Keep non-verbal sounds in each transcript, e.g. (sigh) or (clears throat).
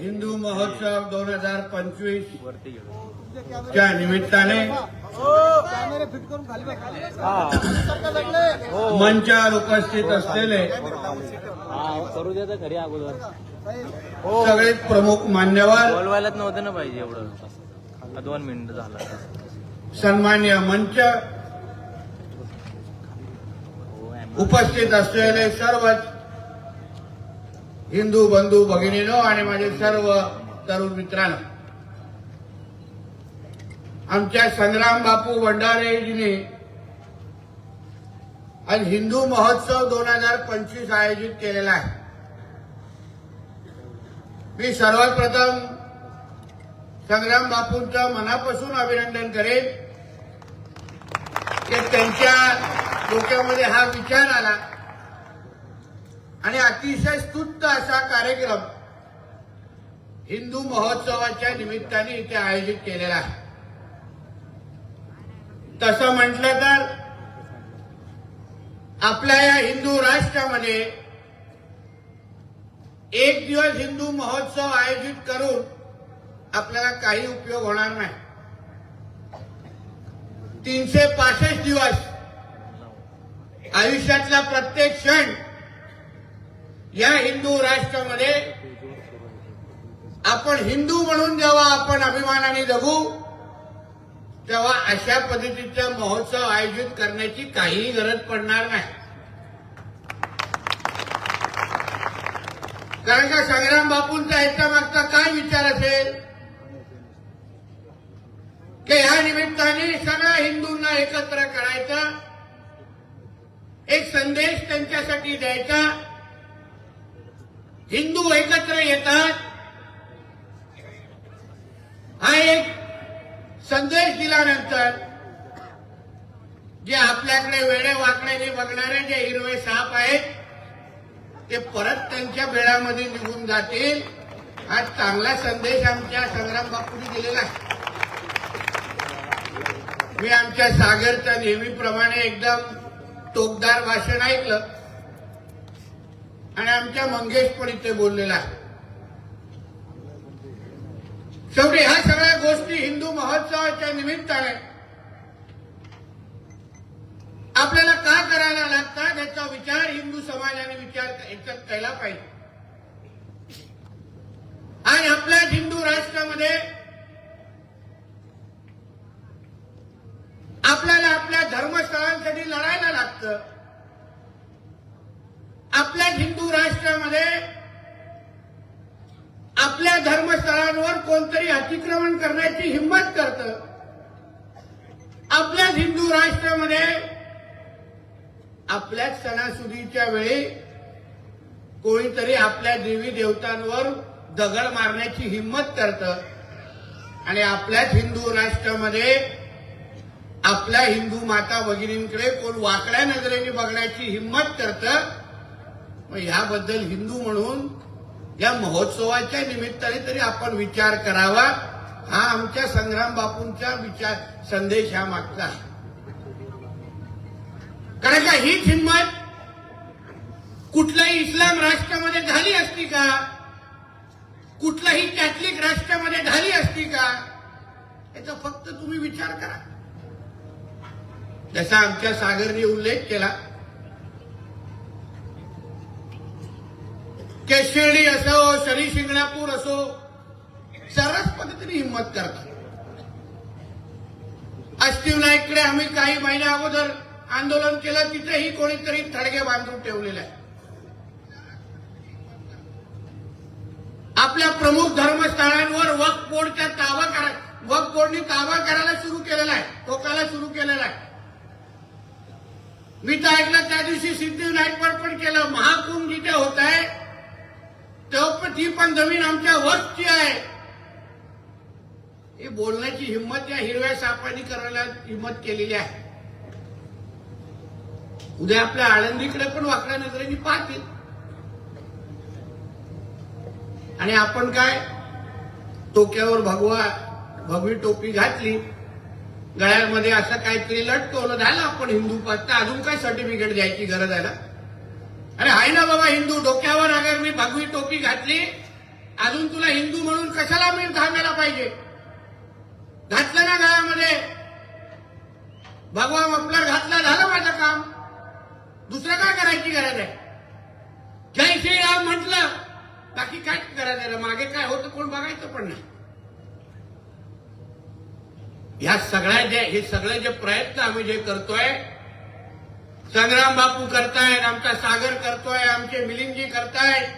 हिंदू महोत्सव दोन हजार पंचवीस च्या निमित्ताने कॅमेरे फिट करून खाली बघा मंचावर उपस्थित असलेले हा अगोदर. सगळे प्रमुख मान्यवर बोलवायलाच नव्हतं ना पाहिजे एवढं. दोन मिनिट झाला. सन्मान्य मंच उपस्थित असलेले सर्वच हिंदू बंधू भगिनीनो आणि माझे सर्व तरुण मित्रांनो. आमच्या संग्राम बापू भंडारेजीने आज हिंदू महोत्सव दोन हजार पंचवीस आयोजित केलेला आहे. मी सर्वात प्रथम संग्राम बापूंचं मनापासून अभिनंदन करेन. की त्यांच्या डोक्यामध्ये हा विचार आला. आणि अतिशय स्तुत्त असा कार्यक्रम हिंदू महोत्सवाच्या निमित्ताने इथे आयोजित केलेला आहे. तसं म्हटलं तर आपल्या या हिंदू राष्ट्रामध्ये एक दिवस हिंदू महोत्सव आयोजित करून आपल्याला काही उपयोग होणार नाही. तीनशे पासष्ट दिवस आयुष्यातला प्रत्येक क्षण या हिंदू राष्ट्रामध्ये आपण हिंदू म्हणून जेव्हा आपण अभिमानाने जगू तेव्हा अशा पद्धतीचा महोत्सव आयोजित करण्याची काहीही गरज पडणार नाही. कारण का संग्राम बापूंचा ह्याच्या मागचा काय विचार असेल? की ह्या निमित्ताने सगळ्या हिंदूंना एकत्र करायचा एक संदेश त्यांच्यासाठी द्यायचा हिंदू एकत्र येतात. हा एक संदेश दिल्यानंतर जे आपल्याकडे वेळे वाकड्याने बघणारे जे हिरवे साप आहेत ते परत त्यांच्या बेळामध्ये निघून जातील. हा चांगला संदेश आमच्या संग्राम बापूंनी दिलेला आहे. मी आमच्या सागरच्या नेहमीप्रमाणे एकदम टोकदार भाषण ऐकलं. आणि आमच्या मंगेश पण इथे बोललेला आहे. शेवटी ह्या सगळ्या गोष्टी हिंदू महोत्सवाच्या निमित्ताने. आपल्याला का करायला लागतात याचा विचार हिंदू समाजाने विचार याच्यात केला पाहिजे. आणि आपल्या हिंदू राष्ट्रामध्ये आपल्याला आपल्या धर्मस्थळांसाठी लढायला लागतं. आपल्या हिंदू राष्ट्रामध्ये आपल्या धर्मस्थळांवर कोणतरी अतिक्रमण करण्याची हिंमत करत. आपल्या हिंदू राष्ट्रामध्ये आपल्याच सणासुदीच्या वेळी कोणीतरी आपल्या देवी देवतांवर दगड मारण्याची हिंमत करतं. आणि आपल्याच हिंदू राष्ट्रामध्ये आपल्या हिंदू माता भगिनींकडे कोण वाकड्या नजरेने बघण्याची हिंमत करतं मग ह्याबद्दल हिंदू म्हणून या महोत्सवाच्या निमित्ताने तरी आपण विचार करावा. हा आमच्या संग्राम बापूंचा विचार संदेश हा मागचा. कारण का हीच हिंमत कुठल्याही इस्लाम राष्ट्रामध्ये झाली असती का? कुठल्याही कॅथलिक राष्ट्रामध्ये झाली असती का? याचा फक्त तुम्ही विचार करा. जसा आमच्या सागरने उल्लेख केला केशिर्डी असो शनी शिंगणापूर असो सर्वच पद्धतीने हिंमत करतात. अष्टीव नाईककडे आम्ही काही महिन्या अगोदर आंदोलन केलं तिथेही कोणीतरी थडगे बांधून ठेवलेले आहे. आपल्या प्रमुख धर्मस्थळांवर वक्फ बोर्डचा ताबा करा वक्फ बोर्डने ताबा करायला सुरू केलेला आहे टोकाला सुरू केलेला आहे. मी तर ऐकलं त्या दिवशी सिद्धिविनायकवर पण केलं महाकुंभ जिथे होत आहे तेव्हा पण ती पण जमीन आमच्या वस्ती आहे. ही बोलण्याची हिंमत या हिरव्या सापांनी करायला हिंमत केलेली आहे. उद्या आपल्या आळंदीकडे पण वाकड्या नजरेने पाहतील. आणि आपण काय? टोक्यावर भगवा भगवी टोपी घातली. गळ्यामध्ये असं काहीतरी लटकवलं. झालं आपण हिंदू पाहता अजून काय सर्टिफिकेट द्यायची गरज आहे ना? अरे आहे ना बाबा हिंदू डोक्यावर अगर मी भगवी टोपी घातली अजून तुला हिंदू म्हणून कशाला मी घालायला पाहिजे? घातलं ना गावामध्ये भगवा मफलर घातला झालं माझं काम. दुसरं काय करायची गरज आहे? जय श्रीराम म्हटलं बाकी काय करायचं आहे? मागे काय होतं कोण बघायचं पण नाही. ह्या सगळ्या जे हे सगळे जे प्रयत्न आम्ही जे करतोय संग्राम बापू करतायत आमचा सागर करतोय आमचे मिलिंदजी करतायत.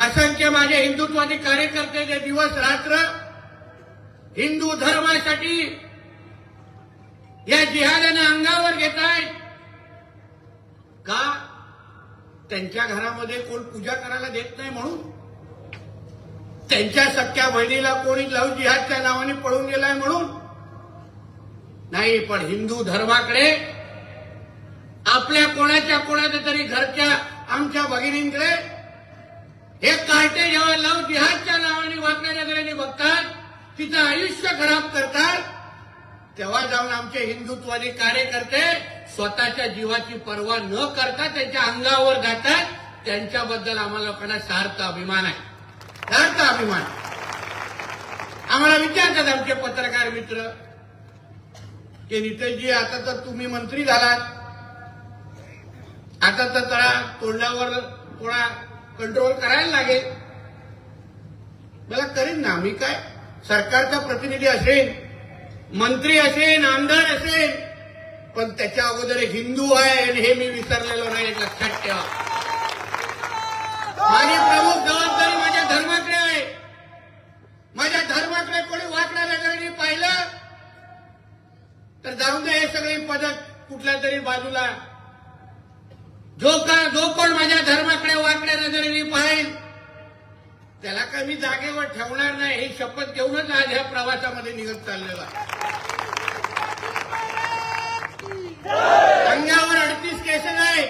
असंख्य माझे हिंदुत्वादी कार्यकर्ते जे दिवस रात्र हिंदू धर्मासाठी या जिहादानं अंगावर घेत आहेत का? त्यांच्या घरामध्ये कोण पूजा करायला देत नाही म्हणून? त्यांच्या सख्या बहिणीला कोणी लव जिहादच्या नावाने पळून गेलाय म्हणून? नाही पण हिंदू धर्माकडे आपल्या कोणाच्या कोणाच्या तरी घरच्या आमच्या भगिनींकडे हे कार्टे जेव्हा लव जिहादच्या नावाने वाकणाऱ्या नजरेने बघतात तिचं आयुष्य खराब करतात तेव्हा जाऊन आमचे हिंदुत्वादी कार्यकर्ते स्वतःच्या जीवाची पर्वा न करता त्यांच्या अंगावर जातात त्यांच्याबद्दल आम्हाला लोकांना सार्थ अभिमान आहे. सार्थ अभिमान. आम्हाला विचारतात आमचे पत्रकार मित्र की नितेशजी आता तर तुम्ही मंत्री झालात. आता तर तळा तोडल्यावर थोडा कंट्रोल करायला लागेल. मला करीन ना मी काय? सरकारचा प्रतिनिधी असेल मंत्री असेल आमदार असेल पण त्याच्या अगोदर एक हिंदू आहे आणि हे मी विसरलेलो नाही लक्षात ठेवा. माझी प्रमुख जबाबदारी माझ्या धर्माकडे आहे. माझ्या धर्माकडे कोणी वाकड्या नजरेने पाहिलं तर जाऊन दे हे सगळी पदक कुठल्या तरी बाजूला जो का जो कोण माझ्या धर्माकडे वाकड्या नजरेने पाहिल त्याला काय मी जागेवर ठेवणार नाही ही शपथ घेऊनच आज ह्या प्रवासामध्ये निघत चाललेला अंगावर अडतीस केसेस आहे.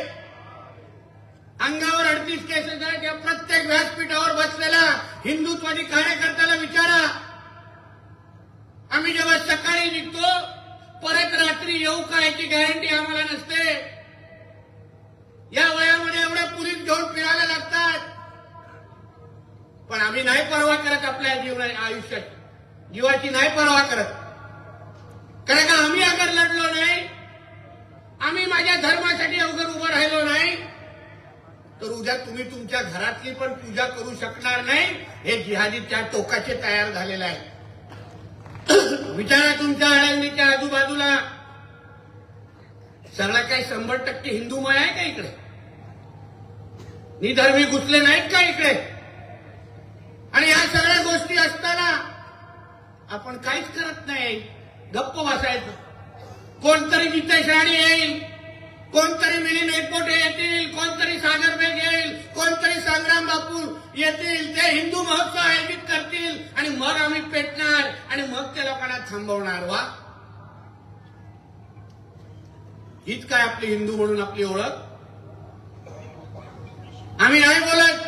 अंगावर अडतीस केसेस आहे त्या प्रत्येक व्यासपीठावर बसलेला हिंदुत्वादी कार्यकर्त्याला विचारा. आम्ही जेव्हा सकाळी निघतो परत रात्री येऊ का याची गॅरंटी आम्हाला नसते. या वयामध्ये एवढ्या पुरीत घेऊन फिरायला लागतात. पण आम्ही नाही पर्वा करत आपल्या जीवना आयुष्यात. जीवाची नाही पर्वा करत. कारण का आम्ही अगर लढलो नाही आम्ही माझ्या धर्मासाठी अवघड उभं राहिलो नाही तर उद्या तुम्ही तुमच्या घरातली पण पूजा करू शकणार नाही हे जिहादी त्या टोकाचे तयार झालेलं आहे. (clears throat) विचारा तुमच्या आळंदीच्या आजूबाजूला. सगळा काही शंभर टक्के हिंदूमय आहे का इकडे? निधर्मी घुसले नाहीत का इकडे? आणि या सगळ्या गोष्टी असताना आपण काहीच करत नाही. गप्प बसायचं. कोणतरी नितेश राणे येईल कोणतरी मिलिंद एकपोटे येतील कोणतरी सागर बेग येईल कोणतरी संग्राम बापू येतील ते हिंदू महोत्सव आयोजित करतील आणि मग आम्ही पेटणार आणि मग त्या लोकांना थांबवणार. वा. हीच काय आपली हिंदू म्हणून आपली ओळख? आम्ही नाही बोलत.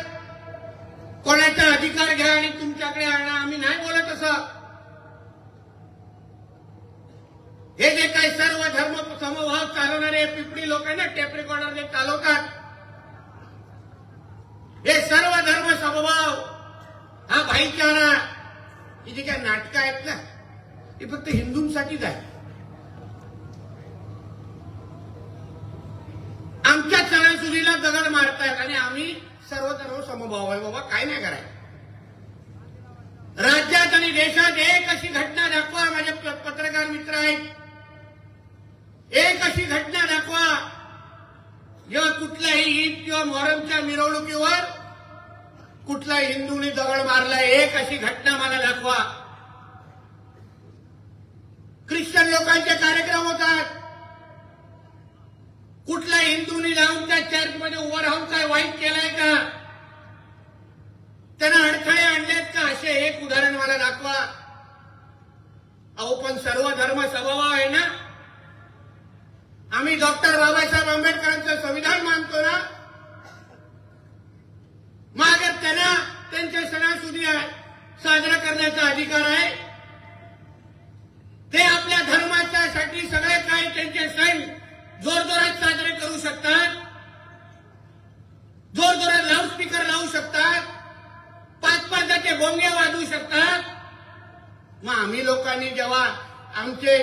कोणाचा अधिकार घ्या आणि तुमच्याकडे आणा. आम्ही नाही बोलत असं. हे जे काही सर्व धर्म समभाव चालवणारे पिपडी लोक आहे ना टेप रेकॉर्डर जे चालवतात हे सर्व धर्म समभाव हा भाईचारा ही जी काय नाटकं आहेत ना ही फक्त हिंदूंसाठीच आहे आमच्या दगड मारतायत आणि आम्ही सर्व धर्म समभाव आहे. बाबा काय नाही करायचं. राज्यात आणि देशात एक अशी घटना दाखवा माझे पत्रकार मित्र आहेत. एक अशी घटना दाखवा जेव्हा कुठल्याही ईद किंवा मोहरमच्या मिरवणुकीवर कुठला हिंदूंनी दगड मारलाय एक अशी घटना मला दाखवा. ख्रिश्चन लोकांचे कार्यक्रम होतात. कुठल्या हिंदूंनी जाऊन त्या चर्चमध्ये उभं राहून काय वाईट केलाय का? त्यांना अडथळे आणलेत का? असे एक उदाहरण मला दाखवा. अहो पण सर्व धर्म स्वभाव आहे ना? आम्ही डॉक्टर बाबासाहेब आंबेडकरांचं संविधान मानतो ना? मग त्यांना त्यांचे सणासुदी साजरा करण्याचा अधिकार आहे. ते आपल्या धर्माच्यासाठी सगळे काही त्यांचे सण जोरजोरात साजरे करू शकतात. जोरजोरात लाऊडस्पीकर लावू शकतात. पाच पाचचे बोंगे वाजवू शकतात. मग आम्ही लोकांनी जेव्हा आमचे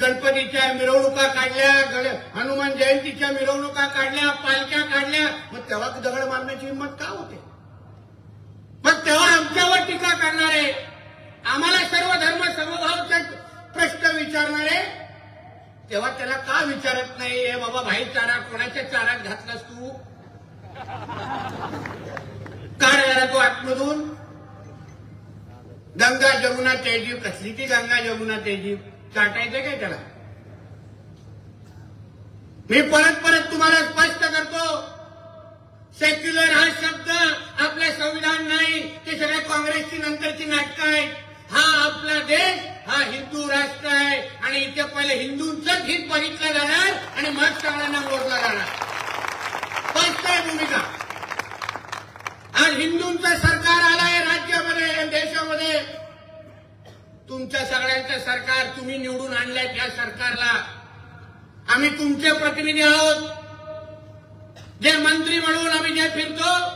गणपतीच्या मिरवणुका काढल्या हनुमान जयंतीच्या मिरवणुका काढल्या पालख्या काढल्या मग तेव्हा दगड मारण्याची हिंमत का होते? मग तेव्हा आमच्यावर टीका करणारे आम्हाला सर्व धर्म समभावचा प्रश्न विचारणारे तेव्हा त्याला का विचारत नाही? हे बाबा भाई चारा कोणाच्या चारात घातलास तू? काढ जरा तू आतमधून गंगा जमुना तेजीव कसली ती गंगा जमुना तेजीव चाटायचं काय त्याला? मी परत परत तुम्हाला स्पष्ट करतो सेक्युलर हा शब्द आपलं संविधान नाही ते सगळ्या काँग्रेसची नंतरची नाटकं आहेत. हा आपला देश हा हिंदू राष्ट्र आहे आणि इथे पहिले हिंदूंचंच हित बघितलं जाणार आणि मग सगळ्यांना मोडला जाणार. स्पष्ट आहे भूमिका. आज हिंदूंचं सरकार आलंय राज्यामध्ये देशामध्ये. तुमच्या सगळ्यांचं सरकार तुम्ही निवडून आणलंय त्या सरकारला. आम्ही तुमचे प्रतिनिधी आहोत. जे मंत्री म्हणून आम्ही जे फिरतो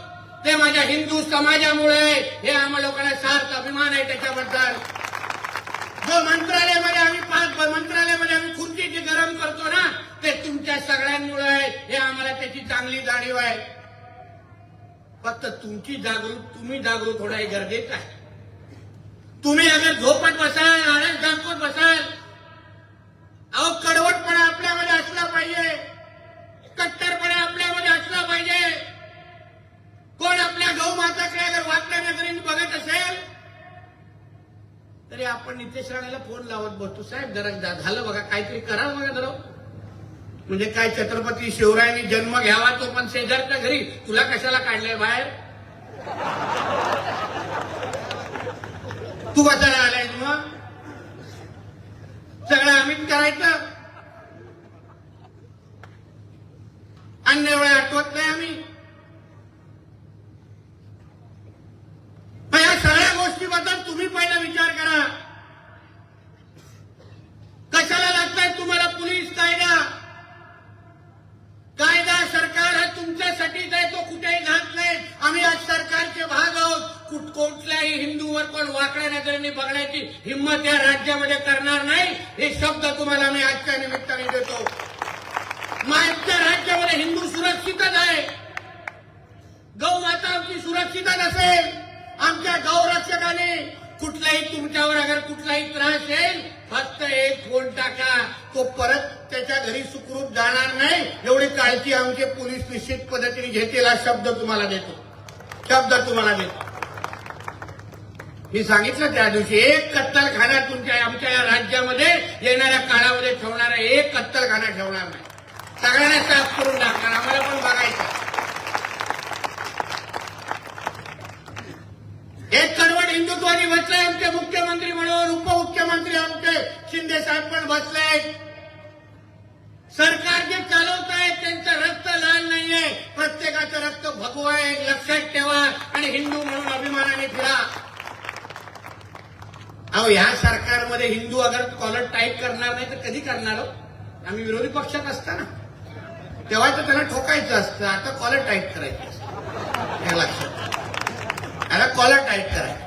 ते माझ्या हिंदू समाजामुळे. हे आम्हा लोकांना सार्थ अभिमान आहे त्याच्याबद्दल. जो मंत्रालयामध्ये आम्ही पाच मंत्रालयामध्ये आम्ही खुर्चीची गरम करतो ना ते तुमच्या सगळ्यांमुळे आहे. हे आम्हाला त्याची चांगली जाणीव आहे. फक्त तुमची जागरूक तुम्ही जागरूक होणं हे गरजेचं आहे. तुम्ही अगर झोपत बसाल आळस दाखवत बसाल अहो कडवटपणा आपल्यामध्ये असला पाहिजे. कट्टरपणा आपल्यामध्ये असला पाहिजे कोण आपल्या गौ माताकडे अगर वाटल्या नजरेने बघत असेल तरी आपण नितेश राणेला फोन लावत बसतो. साहेब जरा झालं बघा काहीतरी करा बघा जरा. म्हणजे काय छत्रपती शिवरायांनी जन्म घ्यावा तो पण शेजारच्या घरी. तुला कशाला काढलंय बाहेर? तू कशाला आलाय मग? सगळं आम्हीच करायचं. अन्य वेळ आठवत नाही आम्ही मग या सगळ्या गोष्टीबद्दल तुम्ही पहिला विचार करा कशाला लागताय तुम्हाला पोलीस कायदा कायदा सरकार हा तुमच्यासाठीच आहे तो कुठेही जात नाही आम्ही आज सरकारचे भाग आहोत कुठ कोणत्याही हिंदूवर पण वाकड्या नजरेने बघण्याची हिंमत या राज्यामध्ये करणार नाही हे शब्द तुम्हाला मी आजच्या निमित्ताने देतो. आजच्या राज्यामध्ये हिंदू सुरक्षितच आहे. गौ माता आमची सुरक्षितच असेल. आमच्या गौरक्षकाने कुठलाही तुमच्यावर अगर कुठलाही त्रास येईल फक्त एक फोन टाका. तो परत त्याच्या घरी सुखरूप जाणार नाही. एवढी काळजी आमचे पोलीस निश्चित पद्धतीने घेतील हा शब्द तुम्हाला देतो. शब्द तुम्हाला देतो. मी सांगितलं त्या दिवशी एक कत्तलखाना तुमच्या आमच्या या राज्यामध्ये येणाऱ्या काळामध्ये ठेवणारा एक कत्तलखाना ठेवणार नाही. सगळ्यांना साफ करून टाकणार आम्हाला पण बघायचं. एक कडवट हिंदुत्वानी बसलाय आमचे मुख्यमंत्री म्हणून उपमुख्यमंत्री आमचे शिंदे साहेब पण बसले सरकार जे चालवत आहे त्यांचं रक्त लाल नाहीये. प्रत्येकाचं रक्त भगवा आहे एक लक्षात ठेवा. आणि हिंदू म्हणून अभिमानाने फिरा. अहो ह्या सरकारमध्ये हिंदू अगर कॉलर टाईप करणार नाही तर कधी करणार हो? आम्ही विरोधी पक्षात असताना. तेव्हा तर त्याला ठोकायचं असतं. आता कॉलर टाईप करायचं असतं. हे लक्षात त्याला कॉलर टाईप करायचं.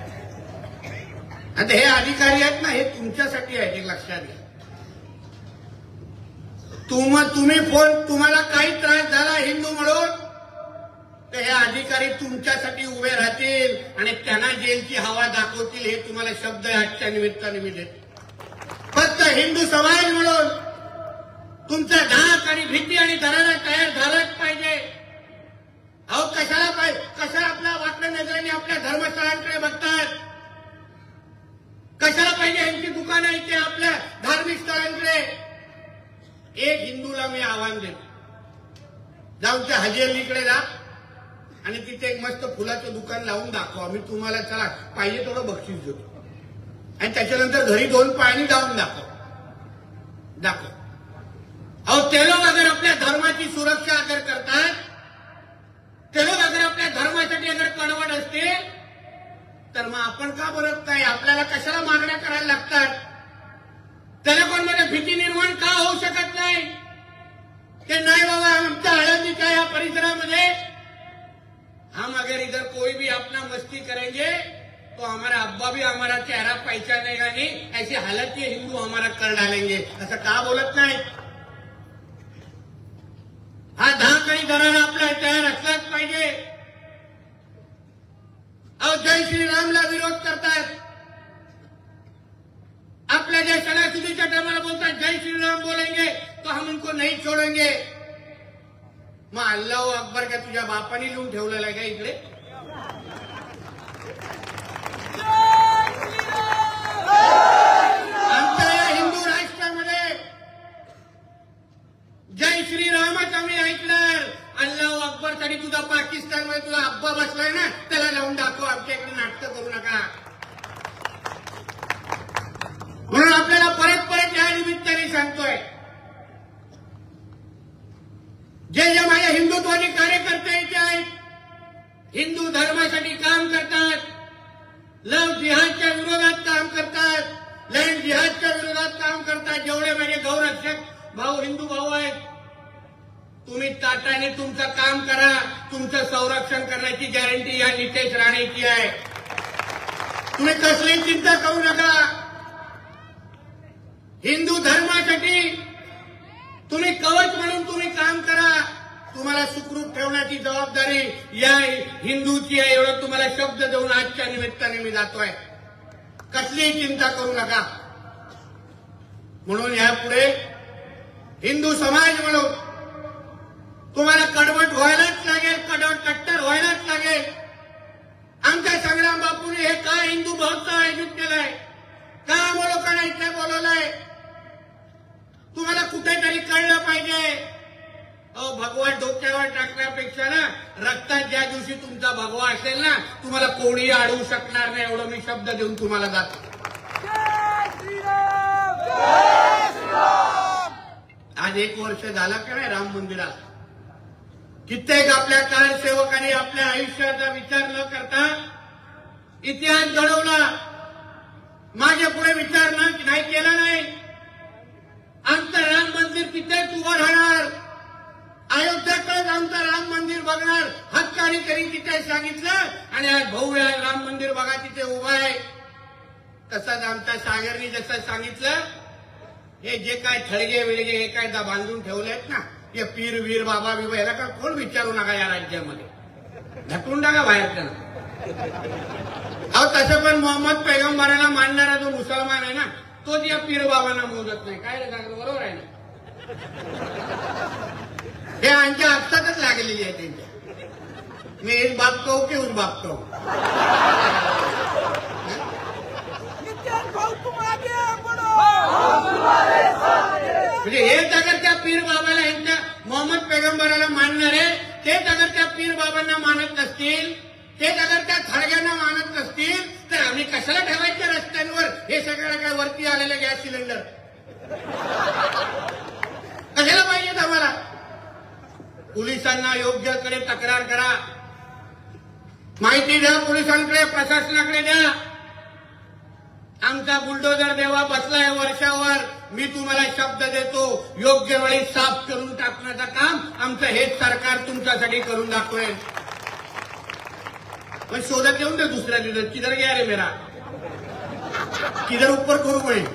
आता हे अधिकारी आहेत ना हे तुमच्यासाठी आहेत एक लक्षात घ्या. तुम तुम्ही फोन तुम्हाला काही त्रास झाला हिंदू म्हणून? तर हे अधिकारी तुमच्यासाठी उभे राहतील आणि त्यांना जेलची हवा दाखवतील हे तुम्हाला शब्द आजच्या निमित्ताने मी फक्त हिंदू समाज म्हणून तुमचा धाक आणि भीती आणि धरायला तयार झालाच पाहिजे. अहो कशाला पाहिजे कशाला आपल्या वाटण्या नजरेने आपल्या धर्मस्थळांकडे बघतात? कशाला पाहिजे यांची दुकानं इथे आपल्या धार्मिक स्थळांकडे? एक हिंदूला मी आव्हान देतो. जाऊन त्या हजी जा. आणि तिथे एक मस्त फुलाचं दुकान लावून दाखवा. मी तुम्हाला चला पाहिजे तेवढं बक्षीस देतो. आणि त्याच्यानंतर घरी दोन पाणी लावून दाखव. दाखव. अहो ते लोक अगर आपल्या धर्माची सुरक्षा अगर करतात ते लोक अगर आपल्या धर्मासाठी अगर कणवट असते तर मग आपण का बरत नाही आपल्याला कशाला मागण्या करायला लागतात? त्याला कोणमध्ये भीती निर्माण का होऊ शकत नाही? ते नाही बाबा आमच्या हळदीच्या या परिसरामध्ये हम अगर इधर कोई भी अपना मस्ती करेंगे तो हमारा अब्बा भी हमारा चेहरा पहचानेगा नहीं। ऐसी हालत ये हिंदू हमारा कर डालेंगे। असं का बोलत नाही। हा धाकळी धरा आपला तयार असलाच पाहिजे अहो जय श्रीरामला विरोध करतात आपल्या ज्या सणासुदीच्या टायमाला बोलतात जय श्रीराम बोलेंगे तो हम उनको नहीं छोडेंगे। मग अल्लाह अकबर का तुझ्या बापाने लिहून ठेवलेला आहे का इकडे? आमच्या या हिंदू राष्ट्रामध्ये जय श्रीरामच आम्ही ऐकणार. अल्लाह अकबर तरी तुझा पाकिस्तानमध्ये तुझा अब्बा बसलाय ना त्याला लावून दाखव आमच्या इकडे नाटकं करू नका. म्हणून आपल्याला परत परत या निमित्ताने सांगतोय जे जे माझ्या हिंदुत्वादी कार्यकर्ते इथे आहेत हिंदू धर्मासाठी काम करतात लव जिहादच्या विरोधात काम करतात लँड जिहादच्या विरोधात काम करतात जेवढे माझे गौरक्षक भाऊ हिंदू भाऊ आहेत तुम्ही ताटाने तुमचं काम करा तुमचं संरक्षण करण्याची गॅरंटी या नितेश राणेची आहे. तुम्ही कसली चिंता करू नका. हिंदू धर्मासाठी तुम्ही कवच म्हणून तुम्ही काम करा. तुम्हाला सुखरूप ठेवण्याची जबाबदारी या हिंदूची आहे एवढं तुम्हाला शब्द देऊन आजच्या निमित्ताने मी जातोय. कसलीही चिंता करू नका. म्हणून यापुढे हिंदू समाज म्हणून तुम्हाला कडवट व्हायला लागेल कडवट कट्टर व्हायलाच लागेल आमच्या संग्राम बापूने हे का हिंदू महोत्सव आयोजित केलाय का आम्हा लोकांना इथे बोलवलंय तुम्हाला कुठेतरी कळलं पाहिजे अहो भगवा डोक्यावर टाकण्यापेक्षा ना रक्तात ज्या दिवशी तुमचा भगवा असेल ना तुम्हाला कोणी अडवू शकणार नाही एवढं मी शब्द देऊन तुम्हाला जातो. आज एक वर्ष झालं का नाही राम मंदिरात कित्येक आपल्या कारसेवकांनी आपल्या आयुष्याचा विचार न करता इतिहास घडवला. मागे पुढे विचार न नाही केला नाही. आमचं राम मंदिर तिथेच उभं राहणार. अयोध्याकडेच आमचं राम मंदिर बघणार. हक्काने तरी तिथे सांगितलं आणि आज भाऊ राम मंदिर बघा तिथे उभा आहे. तसंच आमच्या सागरनी जसं सांगितलं हे जे काय थळगे विळगे हे काय बांधून ठेवले आहेत ना हे पीर वीर बाबा बिबा याला का कोण विचारू नका या राज्यामध्ये? ढकलून टाका बाहेर त्यांना अहो तसं पण मोहम्मद पैगंबराला मानणारा जो मुसलमान आहे ना तोच या पीर बाबांना मोजत नाही. काय रे सांगतो बरोबर आहे ना? हे आमच्या हातातच लागलेली आहे त्यांच्या मी एक बाप कहू की उस बाप कहू म्हणजे हेच अगर त्या पीर बाबाला यांच्या मोहम्मद पैगंबराला मानणारे तेच अगर त्या पीर बाबांना मानत नसतील तेच अगर त्या खळग्यांना मानत नसतील तर आम्ही कशाला ठेवायच्या रस्त्यांवर? हे सगळं काय वरती आलेलं गॅस सिलेंडर कशाला पाहिजेत आम्हाला पोलिसांना योग्यकडे तक्रार करा. माहिती द्या पोलिसांकडे प्रशासनाकडे द्या. आमचा बुलडोजर देवा बसलाय वर्षावर. मी तुम्हाला शब्द देतो योग्य वेळी साफ करून टाकण्याचं काम आमचं हेच सरकार तुमच्यासाठी करून दाखवेल. पण शोधत येऊन दे दुसऱ्या दिवस किधर गया रे मेरा? किधर उपर करू पडेल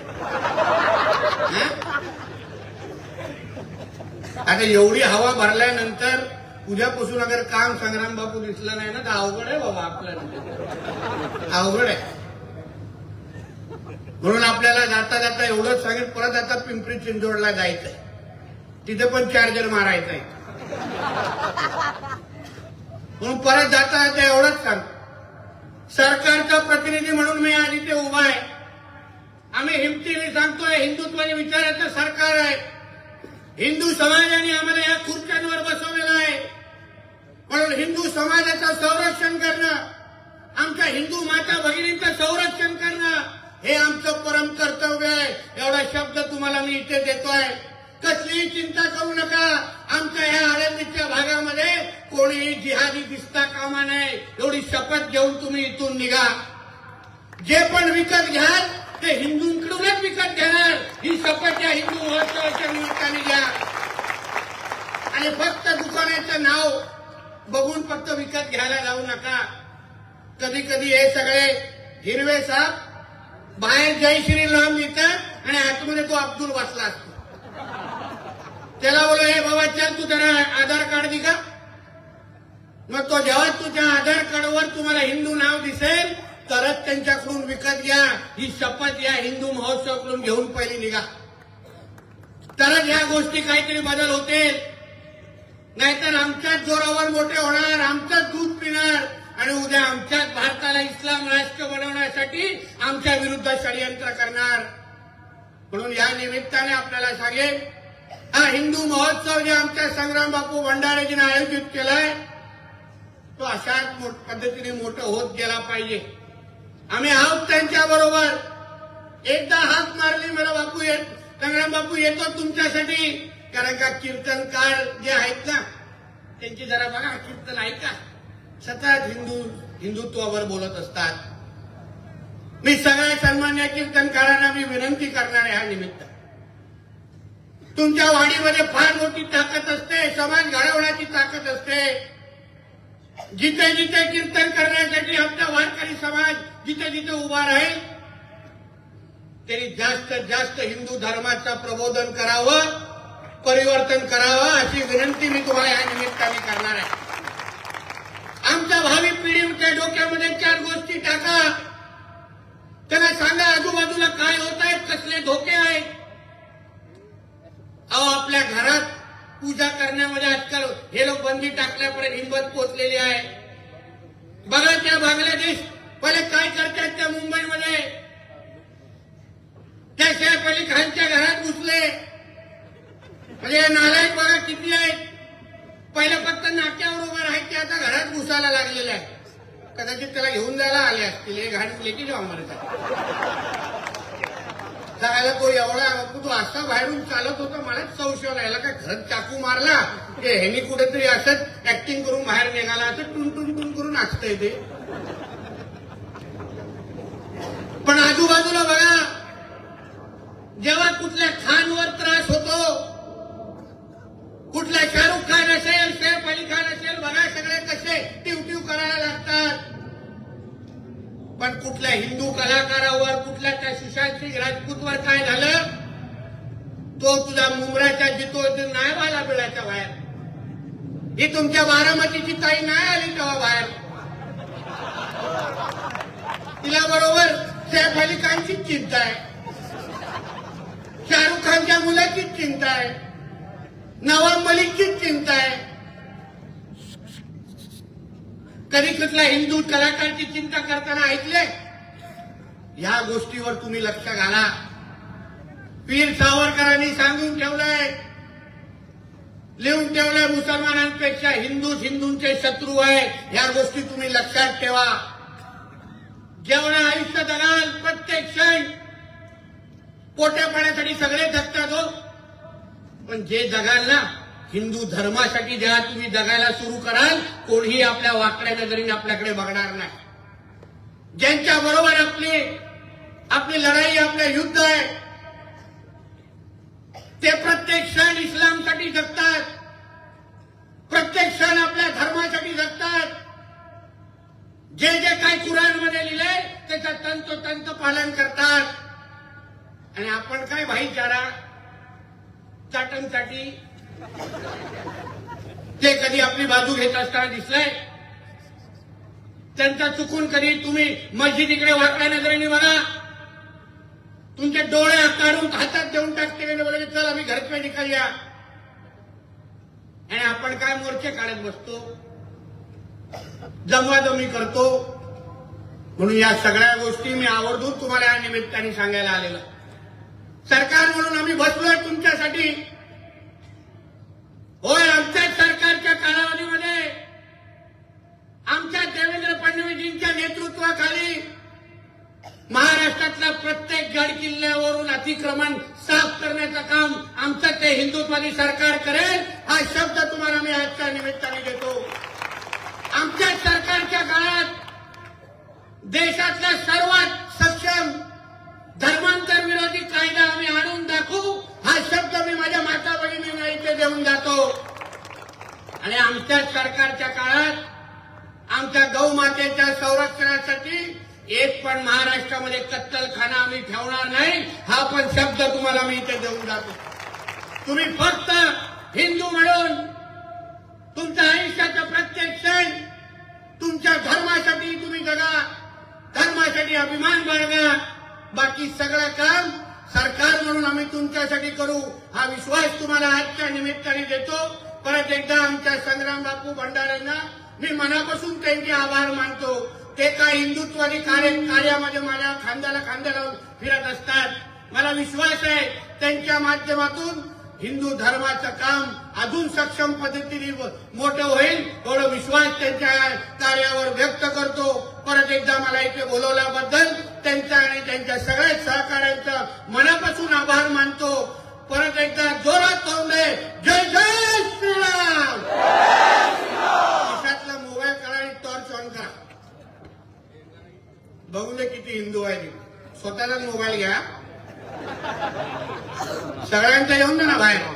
आता एवढी हवा भरल्यानंतर उद्यापासून अगर काम संग्राम बापू दिसलं नाही ना तर अवघड आहे बाबा आपल्याला अवघड आहे. म्हणून आपल्याला जाता जाता एवढंच सांगेल परत आता पिंपरी चिंचवडला जायचंय. तिथे पण चार्जर मारायचंय. म्हणून परत जाता जाता एवढंच सांग सरकारचा प्रतिनिधी म्हणून मी आज इथे उभा आहे. आम्ही हिमतीने सांगतोय हिंदुत्वाने विचारायचं सरकार आहे. हिंदू समाजाने आम्हाला या खुर्च्यांवर बसवलेलं आहे. म्हणून हिंदू समाजाचं संरक्षण करणं आमच्या हिंदू माता भगिनींचं संरक्षण करणं हे आमचं परम कर्तव्य आहे. एवढा शब्द तुम्हाला मी इथे देतोय. कसलीही चिंता करू नका. आमच्या ह्या आळंदीच्या भागामध्ये कोणीही जिहादी दिसता कामा नये. एवढी शपथ घेऊन तुम्ही इथून निघा. जे पण विकत घ्याल ते हिंदूंकडूनच विकत घेणार. ही शपथ या हिंदू महोत्सवाच्या निमित्ताने घ्या. आणि फक्त दुकानाचं नाव बघून फक्त विकत घ्यायला लावू नका. कधी कधी हे सगळे हिरवे साप बाहेर जय श्री राम लिहितात आणि आतमध्ये तो अब्दुल वाचला असतो. त्याला बोलो हे बाबा चल तू त्याला आधार कार्ड दि का मग तो जेव्हा तुझ्या आधार कार्डवर तुम्हाला हिंदू नाव दिसेल तरच त्यांच्याकडून विकत घ्या. ही शपथ या हिंदू महोत्सवाकडून घेऊन पहिली निघा. तरच ह्या गोष्टी काहीतरी बदल होतील. नाहीतर आमच्याच जोरावर मोठे होणार आमचंच दूध पिणार आणि उद्या आमच्याच भारताला इस्लाम राष्ट्र बनवण्यासाठी आमच्या विरुद्ध षडयंत्र करणार. म्हणून या निमित्ताने आपल्याला सांगेन हा हिंदू महोत्सव जे आमच्या संग्राम बापू भंडारेजीने आयोजित केलाय तो अशाच पद्धतीने मोठं होत गेला पाहिजे. आम्ही आहोत त्यांच्या बरोबर. एकदा हात मारली मला बापू येत संग्राम बापू येतो तुमच्यासाठी. कारण का कीर्तनकार जे आहेत ना त्यांची जरा बघा कीर्तन ऐका. सतत हिंदू हिंदुत्वावर बोलत असतात. मी सगळ्या सन्मान्य कीर्तनकारांना मी विनंती करणार आहे हा निमित्त. तुमच्या वाडीमध्ये फार मोठी ताकद असते समाज घडवण्याची ताकद असते. जिथे जिथे कीर्तन करण्यासाठी आमचा वारकरी समाज जिथे जिथे उभा राहील त्यांनी जास्तीत जास्त हिंदू धर्माचं प्रबोधन करावं परिवर्तन करावं अशी विनंती मी तुम्हाला या निमित्ताने करणार आहे. आमच्या भावी पिढीच्या डोक्यामध्ये चार गोष्टी टाका. त्यांना सांगा आजूबाजूला काय होत आहेत कसले धोके आहेत अहो आपल्या घरात पूजा करण्यामध्ये आजकाल हे लोक बंदी टाकल्यापर्यंत हिंमत पोचलेली आहे. बघा त्या बांगलादेश पहिले काय करतात त्या मुंबईमध्ये? त्या शेफ अली खानच्या घरात घुसले. म्हणजे हे नालायक बघा किती आहेत. पहिलं फक्त नाक्यावर उभं राहायचे आता घरात घुसायला लागलेले आहे कदाचित त्याला घेऊन जायला आले असतील हे घाण लेकी जाऊ आम्हाला सांगायला तो एवढा तो असा बाहेरून चालत होता मलाच संशय राहिला काय घरात चाकू मारला ते ह्यानी कुठेतरी असंच ऍक्टिंग करून बाहेर निघाला असं टुन टुन टुन करून नाचतंय ते. पण आजूबाजूला बघा जेव्हा कुठल्या खानवर त्रास होतो कुठला शाहरुख खान असेल सैफ अली खान असेल बघा सगळे कसे टिव टिव करायला लागतात. पण कुठल्या हिंदू कलाकारावर कुठल्या त्या सुशांत सिंग राजपूतवर काय झालं? तो तुझा मुंबराच्या जितो नाही आला बिळाच्या बाहेर. ही तुमच्या बारामतीची ताई नाही आली तेव्हा बाहेर. तिला बरोबर सैफ अली खानचीच चिंता आहे. शाहरुख खानच्या मुलाचीच चिंता आहे. नवाब मलिकचीच चिंता आहे. कधी कुठला हिंदू कलाकारची चिंता करताना ऐकले या गोष्टीवर तुम्ही लक्ष घाला. पीर सावरकरांनी सांगून ठेवलंय लिहून ठेवलंय मुसलमानांपेक्षा हिंदूच हिंदूंचे शत्रू आहे या गोष्टी तुम्ही लक्षात ठेवा. जेवढं आयुष्य जगाल प्रत्येक क्षण पोट्या पाण्यासाठी सगळे जगतात हो. पण जे जगाल ना हिंदू धर्मासाठी जेव्हा तुम्ही जगायला सुरू कराल कोणीही आपल्या वाकड्या नजरेने आपल्याकडे बघणार नाही. ज्यांच्या बरोबर आपली आपली लढाई आपलं युद्ध आहे ते प्रत्येक क्षण इस्लामसाठी जगतात. प्रत्येक क्षण आपल्या धर्मासाठी जगतात. जे जे काही कुराणमध्ये लिहिलंय त्याचं तंतोतंत पालन करतात. आणि आपण काय भाईचारा चाटणसाठी ते कधी आपली बाजू घेत असताना दिसलंय? त्यांचा चुकून कधी तुम्ही मस्जिदीकडे वाकड्या नजरेने म्हणा तुमचे डोळे काढून हातात देऊन टाकते बोलायचे चल आम्ही घरचे निघाल्या आणि आपण काय मोर्चे काढत बसतो? जमवाजमी करतो. म्हणून या सगळ्या गोष्टी मी आवर्जून तुम्हाला या निमित्ताने सांगायला आलेलं. सरकार म्हणून आम्ही बसलोय तुमच्यासाठी. होय आमच्या सरकारच्या कालावधीमध्ये आमच्या देवेंद्र फडणवीसजींच्या नेतृत्वाखाली महाराष्ट्रातल्या प्रत्येक गड किल्ल्यावरून अतिक्रमण साफ करण्याचं काम आमचं ते हिंदुत्वादी सरकार करेल हा शब्द तुम्हाला मी आजच्या निमित्ताने देतो. आमच्या सरकारच्या काळात देशातल्या सर्वात सक्षम धर्मांतर विरोधी कायदा आम्ही आणून दाखवू हा शब्द मी माझ्या माता बहिणींना इथे देऊन जातो. आणि आमच्या सरकारच्या काळात आमच्या गौमातेच्या संरक्षणासाठी एक पण महाराष्ट्रामध्ये कत्तलखाना आम्ही ठेवणार नाही हा पण शब्द तुम्हाला मी इथे देऊन जातो. तुम्ही फक्त हिंदू म्हणून तुमच्या आयुष्याचा प्रत्येक क्षण तुमच्या धर्मासाठी तुम्ही जगा धर्मासाठी अभिमान बाळगा बाकी सगळं काम सरकार म्हणून आम्ही तुमच्यासाठी करू. हा विश्वास तुम्हाला आजच्या निमित्ताने देतो. परत एकदा आमच्या संग्राम बापू भंडाऱ्यांना मी मनापासून त्यांचे आभार मानतो. ते काय हिंदुत्वादी कार्य कार्यामध्ये माझ्या खांद्याला खांद्या लावून फिरत असतात? मला विश्वास आहे त्यांच्या माध्यमातून हिंदू धर्माचं काम अजून सक्षम पद्धतीने मोठं होईल एवढं विश्वास त्यांच्या कार्यावर व्यक्त करतो. परत एकदा मला इथे बोलवल्याबद्दल त्यांचा आणि त्यांच्या सगळ्या सहकाऱ्यांचा मनापासून आभार मानतो. परत एकदा जोरात तोंडे. जय जय श्रीराम! देशातला मोबाईल करा आणि टॉर्च ऑन करा. बघू दे किती हिंदू आहे स्वतःलाच मोबाईल घ्या. सगळ्यांचा येऊन दे ना बाहेर.